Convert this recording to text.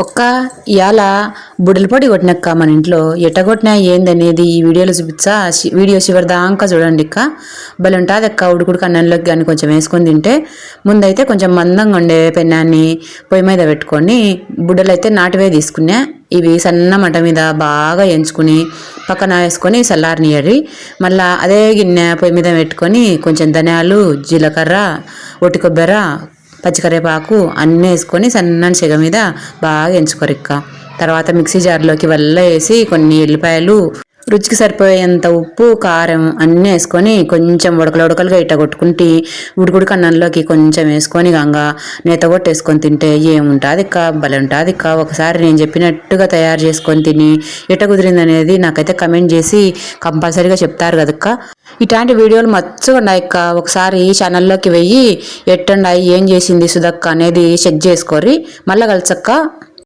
ఒక్క ఇవాళ బుడ్డల పొడి కొట్టినక్క మన ఇంట్లో. ఎట్టగొట్టినా ఏందనేది ఈ వీడియోలో చూపించా వీడియో చివరి దాకా చూడండి ఇక్క భలే ఉంటుంది అక్క ఉడుకుడుకు అన్నంలోకి కానీ కొంచెం వేసుకొని తింటే. ముందైతే కొంచెం మందంగా ఉండే పెన్నాన్ని పొయ్యి మీద పెట్టుకొని బుడ్డలు అయితే నాటివే తీసుకున్నా. ఇవి సన్న మంట మీద బాగా ఎంచుకుని పక్కన వేసుకొని చల్లారనియరి మళ్ళీ అదే గిన్నె పొయ్యి మీద పెట్టుకొని కొంచెం ధనియాలు జీలకర్ర ఒట్టి కొబ్బరి పచ్చికరేపాకు అన్నీ వేసుకొని సన్నని సెగ మీద బాగా ఎంచుకోరిక్క తర్వాత మిక్సీ జార్లోకి వల్ల వేసి కొన్ని ఎల్లిపాయలు రుచికి సరిపోయేంత ఉప్పు కారం అన్నీ వేసుకొని కొంచెం ఉడకలు ఉడకలుగా ఇట్ట కొట్టుకుంటే ఉడుకుడు కన్నంలోకి కొంచెం వేసుకొని గంగా నేత కొట్టేసుకొని తింటే ఏముంటుంది కా భలే ఉంటుంది కా ఒకసారి నేను చెప్పినట్టుగా తయారు చేసుకొని తిని ఎట్ట కుదిరింది అనేది నాకైతే కమెంట్ చేసి కంపల్సరీగా చెప్తారు కదక్క ఇట్లాంటి వీడియోలు మచ్చుగా ఉన్నాయి ఒకసారి ఛానల్లోకి వెయ్యి ఎట్టండాయి ఏం చేసింది సుధక్క అనేది చెక్ చేసుకోరి మళ్ళీ కలిసక్క